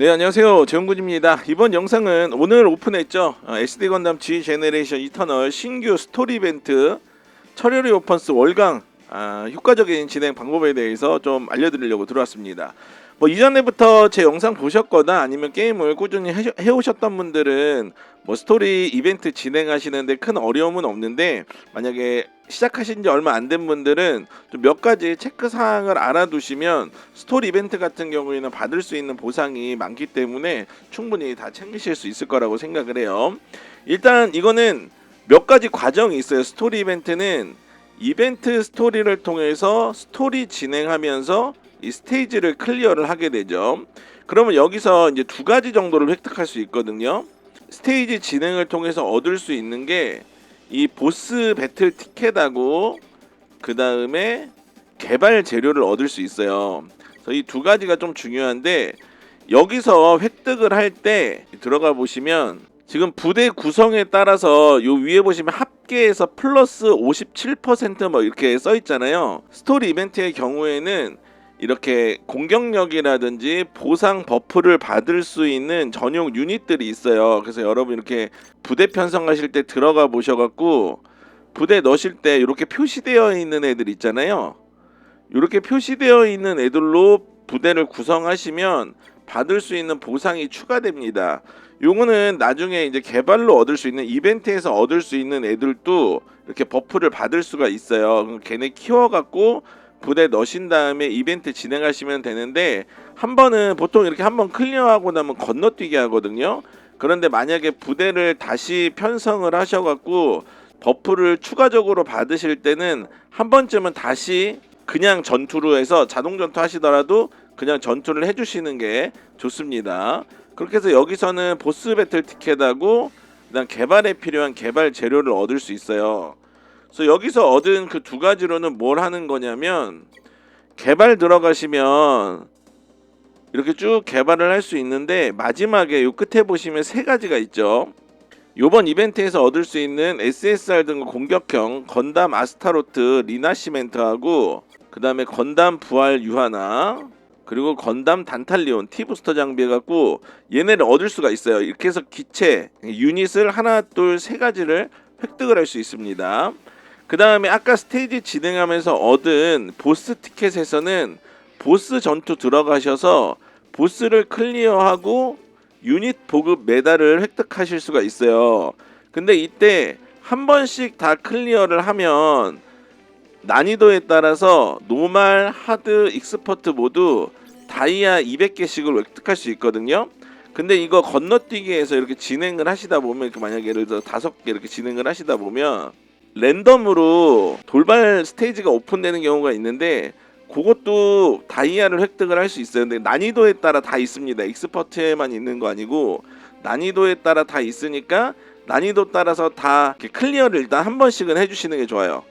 네 안녕하세요. 재훈군입니다. 이번 영상은 오늘 오픈했죠? 어, SD 건담 G 제네레이션 이터널 신규 스토리 이벤트 철혈의 오펀스 월강 아, 효과적인 진행 방법에 대해서 좀 알려드리려고 들어왔습니다 뭐 이전에부터 제 영상 보셨거나 아니면 게임을 꾸준히 해, 해오셨던 분들은 뭐 스토리 이벤트 진행하시는데 큰 어려움은 없는데 만약에 시작하신 지 얼마 안 된 분들은 좀몇 가지 체크 사항을 알아두시면 스토리 이벤트 같은 경우에는 받을 수 있는 보상이 많기 때문에 충분히 다 챙기실 수 있을 거라고 생각을 해요. 일단 이거는 몇 가지 과정이 있어요. 스토리 이벤트는 이벤트 스토리를 통해서 스토리 진행하면서 이 스테이지를 클리어를 하게 되죠. 그러면 여기서 이제 두 가지 정도를 획득할 수 있거든요. 스테이지 진행을 통해서 얻을 수 있는 게 이 보스 배틀 티켓하고 그 다음에 개발 재료를 얻을 수 있어요. 그래서 이 두 가지가 좀 중요한데 여기서 획득을 할 때 들어가 보시면 지금 부대 구성에 따라서 요 위에 보시면 합계에서 플러스 57%뭐 이렇게 써 있잖아요. 스토리 이벤트의 경우에는 이렇게 공격력이라든지 보상 버프를 받을 수 있는 전용 유닛들이 있어요. 그래서 여러분 이렇게 부대 편성하실 때 들어가 보셔갖고 부대 넣으실 때 이렇게 표시되어 있는 애들 있잖아요. 이렇게 표시되어 있는 애들로 부대를 구성하시면 받을 수 있는 보상이 추가됩니다. 요거는 나중에 이제 개발로 얻을 수 있는 이벤트에서 얻을 수 있는 애들도 이렇게 버프를 받을 수가 있어요. 걔네 키워갖고 부대 넣으신 다음에 이벤트 진행하시면 되는데 한 번은 보통 이렇게 한 번 클리어하고 나면 건너뛰기 하거든요. 그런데 만약에 부대를 다시 편성을 하셔갖고 버프를 추가적으로 받으실 때는 한 번쯤은 다시 그냥 전투로 해서 자동 전투 하시더라도 그냥 전투를 해주시는 게 좋습니다. 그렇게 해서 여기서는 보스 배틀 티켓하고 그다음 개발에 필요한 개발 재료를 얻을 수 있어요. 그래서 여기서 얻은 그 두 가지로는 뭘 하는 거냐면 개발 들어가시면 이렇게 쭉 개발을 할 수 있는데 마지막에 요 끝에 보시면 세 가지가 있죠. 요번 이벤트에서 얻을 수 있는 SSR 등 공격형 건담 아스타로트 리나 시멘트하고 그 다음에 건담 부활 유하나 그리고 건담 단탈리온 티부스터 장비 해갖고 얘네를 얻을 수가 있어요. 이렇게 해서 기체 유닛을 하나 둘 세 가지를 획득을 할 수 있습니다. 그 다음에 아까 스테이지 진행하면서 얻은 보스 티켓에서는 보스 전투 들어가셔서 보스를 클리어하고 유닛 보급 메달을 획득하실 수가 있어요. 근데 이때 한 번씩 다 클리어를 하면 난이도에 따라서 노말, 하드, 익스퍼트 모두 다이아 200개씩을 획득할 수 있거든요. 근데 이거 건너뛰기에서 이렇게 진행을 하시다 보면 만약에 예를 들어 다섯 개 이렇게 진행을 하시다 보면 랜덤으로 돌발 스테이지가 오픈되는 경우가 있는데 그것도 다이아를 획득을 할 수 있어요. 근데 난이도에 따라 다 있습니다. 익스퍼트에만 있는 거 아니고 난이도에 따라 다 있으니까 난이도 따라서 다 클리어를 일단 한 번씩은 해주시는 게 좋아요.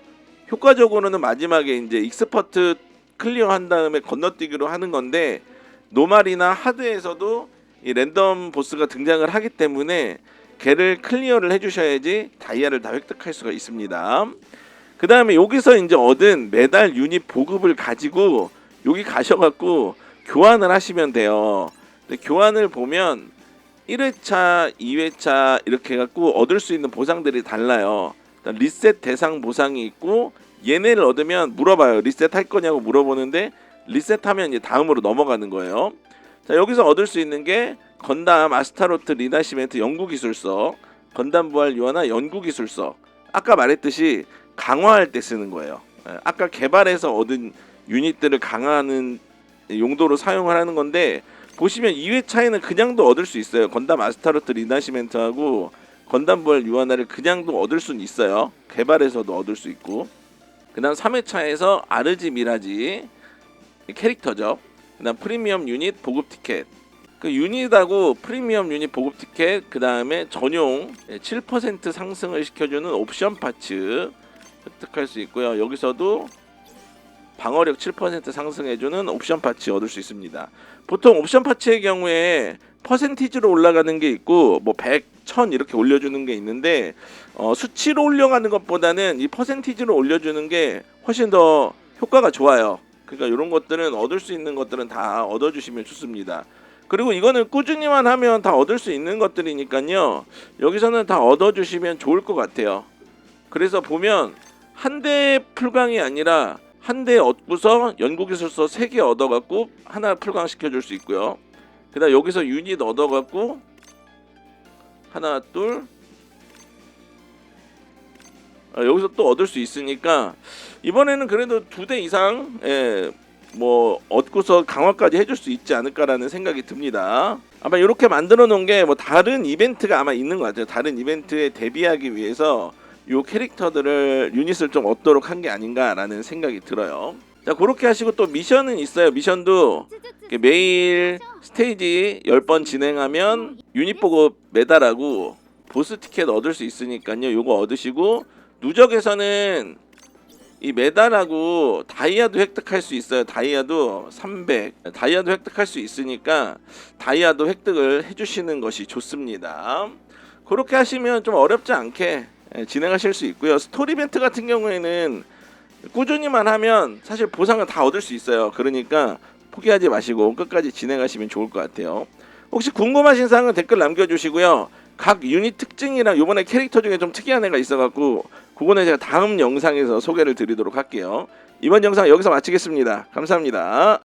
효과적으로는 마지막에 이제 익스퍼트 클리어 한 다음에 건너뛰기로 하는 건데 노말이나 하드에서도 이 랜덤 보스가 등장을 하기 때문에 걔를 클리어를 해주셔야지 다이아를 다 획득할 수가 있습니다. 그 다음에 여기서 이제 얻은 메달 유닛 보급을 가지고 여기 가셔갖고 교환을 하시면 돼요. 교환을 보면 1회차, 2회차 이렇게 해갖고 얻을 수 있는 보상들이 달라요. 리셋 대상 보상이 있고 얘네를 얻으면 물어봐요. 리셋 할 거냐고 물어보는데 리셋하면 이제 다음으로 넘어가는 거예요. 자 여기서 얻을 수 있는 게 건담 아스타로트 리나 시멘트 연구기술서, 건담 부활 유아나 연구기술서. 아까 말했듯이 강화할 때 쓰는 거예요. 예, 아까 개발해서 얻은 유닛들을 강화하는 용도로 사용을 하는 건데 보시면 2회 차에는 그냥도 얻을 수 있어요. 건담 아스타로트 리나 시멘트하고 건담 부활 유아나를 그냥도 얻을 수는 있어요. 개발해서도 얻을 수 있고. 그다음 3회차에서 아르지 미라지 캐릭터죠. 그다음 프리미엄 유닛 보급 티켓. 그 유닛하고 프리미엄 유닛 보급 티켓 그 다음에 전용 7% 상승을 시켜주는 옵션 파츠 획득할 수 있고요. 여기서도 방어력 7% 상승해주는 옵션 파츠 얻을 수 있습니다. 보통 옵션 파츠의 경우에 퍼센티지로 올라가는 게 있고 뭐 100, 1000 이렇게 올려주는 게 있는데 어, 수치로 올려가는 것보다는 이 퍼센티지로 올려주는 게 훨씬 더 효과가 좋아요. 그러니까 이런 것들은 얻을 수 있는 것들은 다 얻어주시면 좋습니다. 그리고 이거는 꾸준히만 하면 다 얻을 수 있는 것들이니까요. 여기서는 다 얻어주시면 좋을 것 같아요. 그래서 보면 한 대 풀강이 아니라 한 대 얻고서 연구기술서 세개 얻어갖고 하나 풀강 시켜 줄 수 있고요. 그다음 여기서 유닛 얻어갖고 하나 둘 아, 여기서 또 얻을 수 있으니까 이번에는 그래도 두 대 이상 예, 뭐 얻고서 강화까지 해줄 수 있지 않을까라는 생각이 듭니다. 아마 이렇게 만들어 놓은 게 뭐 다른 이벤트가 아마 있는 것 같아요. 다른 이벤트에 대비하기 위해서 요 캐릭터들을 유닛을 좀 얻도록 한 게 아닌가라는 생각이 들어요. 자 그렇게 하시고 또 미션은 있어요. 미션도 매일 스테이지 10번 진행하면 유닛 보고 매달하고 보스 티켓 얻을 수 있으니까요. 요거 얻으시고 누적에서는 이 메달하고 다이아도 획득할 수 있어요. 다이아도 300. 다이아도 획득할 수 있으니까 다이아도 획득을 해주시는 것이 좋습니다. 그렇게 하시면 좀 어렵지 않게 예, 진행하실 수 있고요. 스토리 벤트 같은 경우에는 꾸준히만 하면 사실 보상을 다 얻을 수 있어요. 그러니까 포기하지 마시고 끝까지 진행하시면 좋을 것 같아요. 혹시 궁금하신 사항은 댓글 남겨주시고요. 각 유닛 특징이랑 이번에 캐릭터 중에 좀 특이한 애가 있어갖고 그거는 제가 다음 영상에서 소개를 드리도록 할게요. 이번 영상 여기서 마치겠습니다. 감사합니다.